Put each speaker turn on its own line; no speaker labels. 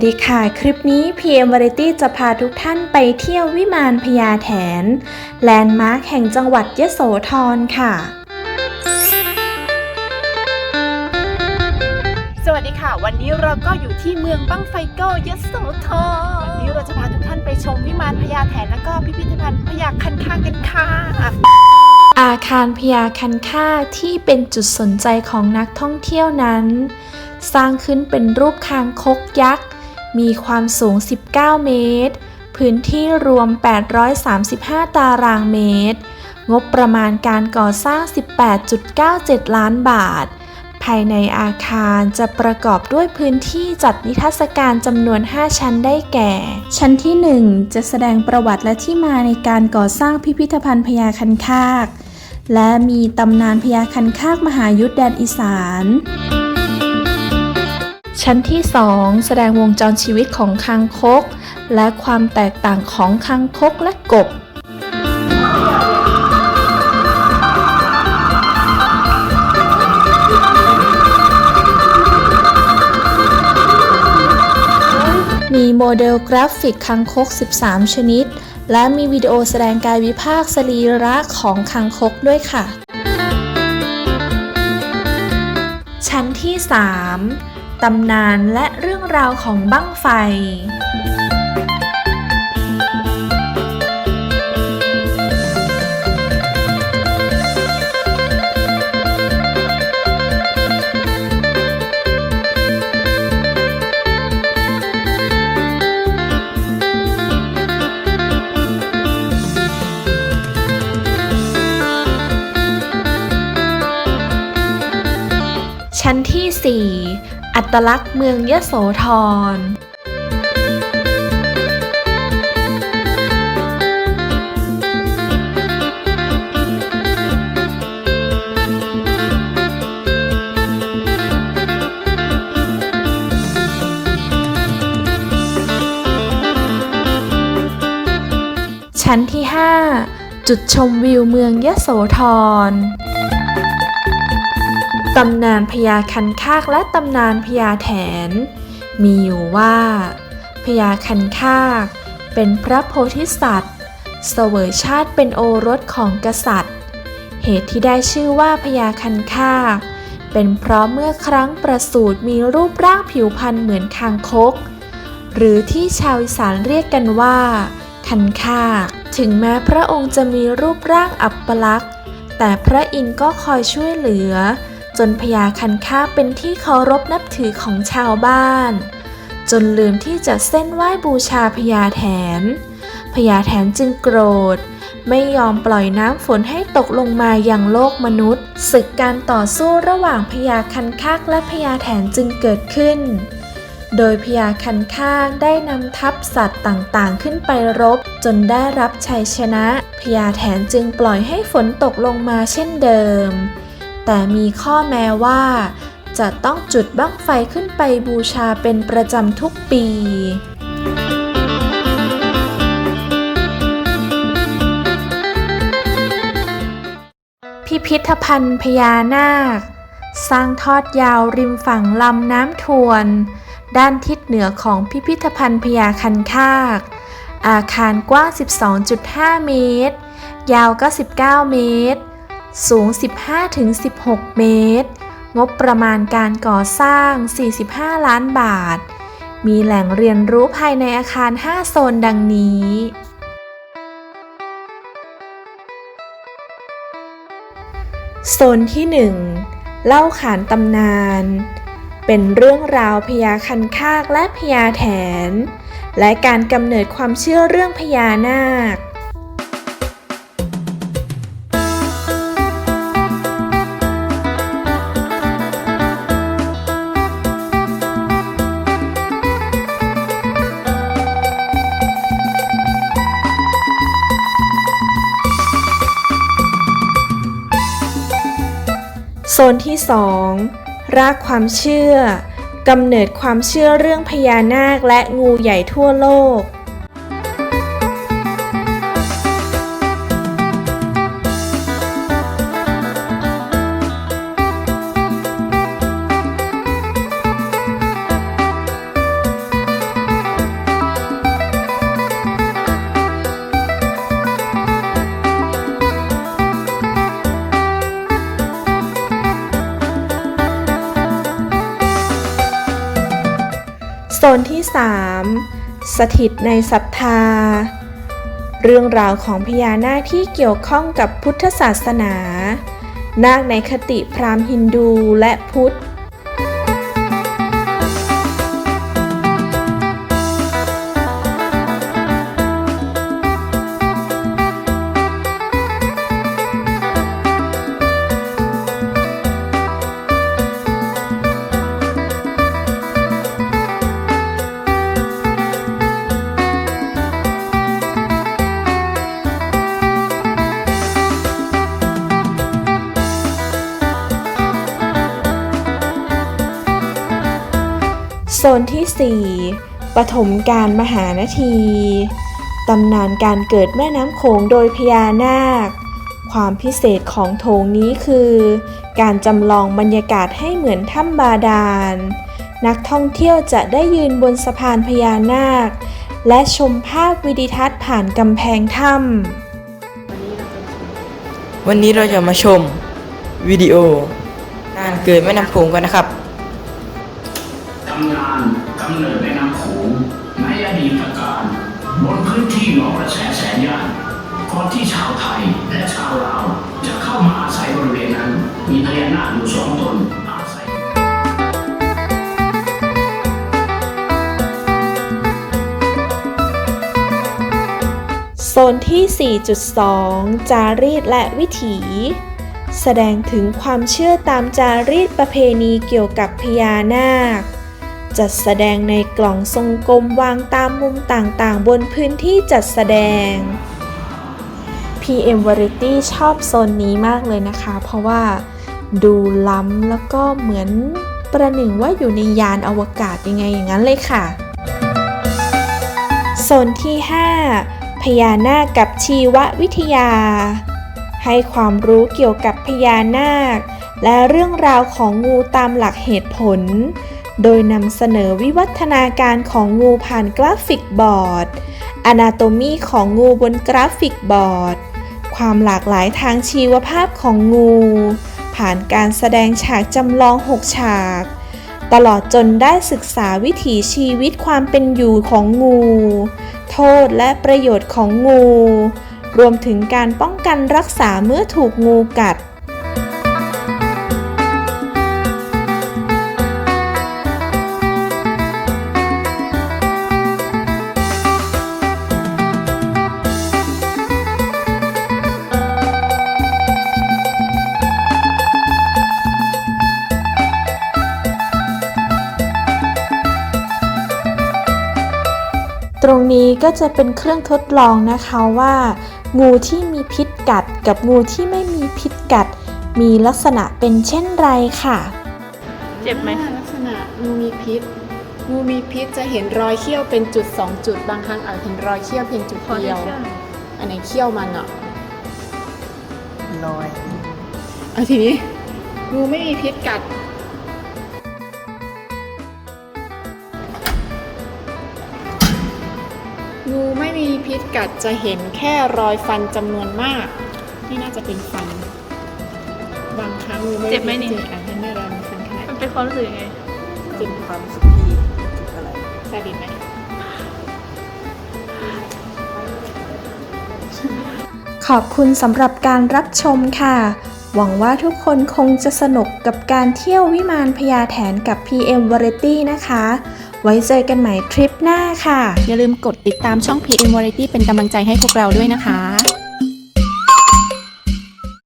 วัสดีค่ะ คลิปนี้ PM Variety จะพาทุกท่านไปเที่ยววิมานพญาแถน แลนด์มาร์คแห่งจังหวัดยโสธรค่ะ
สวัสดีค่ะ วันนี้เราก็อยู่ที่เมืองบั้งไฟโก้ยโสธรวันนี้เราจะพาทุกท่านไปชมวิมานพญาแถน แล้วก็พิพิธภัณฑ์พญาคันคากกันค่ะ
อาคารพญาคันค่าที่เป็นจุดสนใจของนักท่องเที่ยวนั้นสร้างขึ้นเป็นรูปคางคกยักษ์ มีความสูง 19 เมตร พื้นที่รวม 835 ตารางเมตร งบประมาณการก่อสร้าง 18.97 ล้านบาท ภายในอาคารจะประกอบด้วยพื้นที่จัดนิทรรศการจำนวน 5 ชั้นได้แก่ ชั้นที่ 1 จะแสดงประวัติและที่มาในการก่อสร้างพิพิธภัณฑ์พญาคันคาก และมีตำนานพญาคันคากมหายุทธแดนอีสาน ชั้นที่ 2 แสดงวงจรชีวิตของคางคก และความแตกต่างของคางคกและกบมีโมเดลกราฟิกคังคก 13 ชนิด และมีวิดีโอแสดงกายวิภาคสรีระของคังคกด้วยค่ะ ชั้นที่ 3 ตำนานและเรื่องราวของบั้งไฟ ชั้นที่ 4 อัตลักษณ์เมืองยโสธรชั้นที่ 5 จุดชมวิวเมืองยโสธร ตำนานพญาคันคากและตำนานพญาแถน มีอยู่ว่าพญาคันคากเป็นพระโพธิสัตว์ เสวยชาติเป็นโอรสของกษัตริย์ เหตุที่ได้ชื่อว่าพญาคันคากเป็นเพราะเมื่อครั้งประสูติมีรูปร่างผิวพรรณเหมือนคางคก หรือที่ชาวอีสานเรียกกันว่า คันคากถึงแม้พระองค์จะมีรูปร่างอัปลักษณ์แต่พระอินทร์ก็คอยช่วยเหลือ จนพญาคันคากเป็นที่เคารพนับถือของชาวบ้าน จนลืมที่จะเส้นไหว้บูชาพญาแถนพญาแถนจึงโกรธ ไม่ยอมปล่อยน้ำฝนให้ตกลงมาอยังโลกมนุษย์ ศึกการต่อสู้ระหว่างพญาคันคากและพญาแถนจึงเกิดขึ้น โดยพญาคันคากได้นำทัพสัตว์ต่างๆ ขึ้นไปรบ จนได้รับชัยชนะพญาแถนจึงปล่อยให้ฝนตกลงมาเช่นเดิม แต่มีข้อแม้ว่า จะต้องจุดบั้งไฟขึ้นไปบูชาเป็นประจำทุกปีพิพิธภัณฑ์พญานาค สร้างทอดยาวริมฝั่งลำน้ำทวน ด้านทิศเหนือของพิพิธภัณฑ์พญาคันคาก อาคารกว้าง 12.5 เมตร ยาว 99 เมตร สูง 15-16 เมตร งบประมาณการก่อสร้าง 45 ล้านบาท มีแหล่งเรียนรู้ภายในอาคาร 5 โซนดังนี้ โซนที่ 1 เล่าขานตำนาน เป็นเรื่องราวพญาคันคากและพญาแถน และการกำเนิดความเชื่อเรื่องพญานาค ซนที่ 2 รากความเชื่อกำเนิดความเชื่อเรื่องพญานาคและงูใหญ่ทั่วโลก โซนที่ 3 สถิตในศรัทธา เรื่องราวของพญานาคที่เกี่ยวข้องกับพุทธศาสนา นาคในคติพราหมณ์ฮินดูและพุทธ โซนที่ 4 ปฐมการมหานาที ตำนานการเกิดแม่น้ำโขงโดยพญานาค ความพิเศษของโถงนี้คือ การจำลองบรรยากาศให้เหมือนถ้ำบาดาล นักท่องเที่ยวจะได้ยืนบนสะพานพญานาค และชมภาพวิดิทัศน์ผ่านกำแพงถ้ำ
วันนี้เราจะมาชมวิดีโอ การเกิดแม่น้ำโขงกันนะครับำ
นานกำเนิดแม่น้ำโขงในอดีตการบนพื้นที่หนองกระแสแสนยานก่อนที่ชาวไทยและชาวลาวจะเข้ามาอาศัยบริเวณนั้น มีพญานาคอยู่สองตนอาศัย
โซนที่ 4.2 จารีตและวิถี แสดงถึงความเชื่อตามจารีตประเพณีเกี่ยวกับพญานาค จัดแสดงในกล่องทรงกลมวางตามมุมต่างๆ บนพื้นที่จัดแสดง PM Variety ชอบโซนนี้มากเลยนะคะ เพราะว่าดูล้ำแล้วก็เหมือนประหนึ่งว่าอยู่ในยานอวกาศยังไงอย่างนั้นเลยค่ะ โซนที่ 5 พญานาคกับชีววิทยา ให้ความรู้เกี่ยวกับพญานาค และเรื่องราวของงูตามหลักเหตุผล โดยนำเสนอวิวัฒนาการของงูผ่านกราฟิกบอร์ด อนาโตมีของงูบนกราฟิกบอร์ด ความหลากหลายทางชีวภาพของงู ผ่านการแสดงฉากจำลอง 6 ฉาก ตลอดจนได้ศึกษาวิถีชีวิตความเป็นอยู่ของงู โทษและประโยชน์ของงู รวมถึงการป้องกันรักษาเมื่อถูกงูกัด รงนี้ก็จะเป็นเครื่องทดลองนะคะว่า งูที่มีพิษกัดกับงูที่ไม่มีพิษกัด มีลักษณะเป็นเช่นไรค่ะ
เจ็บไหม ลักษณะงูมีพิษ งูมีพิษจะเห็นรอยเขี้ยวเป็นจุดสองจุดบางครั้งอาจเห็นรอยเขี้ยวเพียงจุดเดียว อันไหนเขี้ยวมันอะ
ลอย
เอาทีนี้ งูไม่มีพิษกัด งูไม่มีพิษกัดจะเห็นแค่รอยฟันจำนวนมาก นี่น่าจะเป็นฟัน บางครั้งงูไม่
เจ็บไหมนี่
จริงๆอาจจะไม่รอยฟันขนาด
มันเป็นความรู้สึกยังไง
จริง
ความรู้สึกพี่อะไร
ซาดิสไหม
ขอบคุณสำหรับการรับชมค่ะ หวังว่าทุกคนคงจะสนุกกับการเที่ยววิมานพญาแถนกับ PM Variety นะคะไว้เจอกันใหม่ทริปหน้าค่ะ
อย่าลืมกดติดตามช่อง PM Variety เป็นกำลังใจให้พวกเราด้วยนะคะ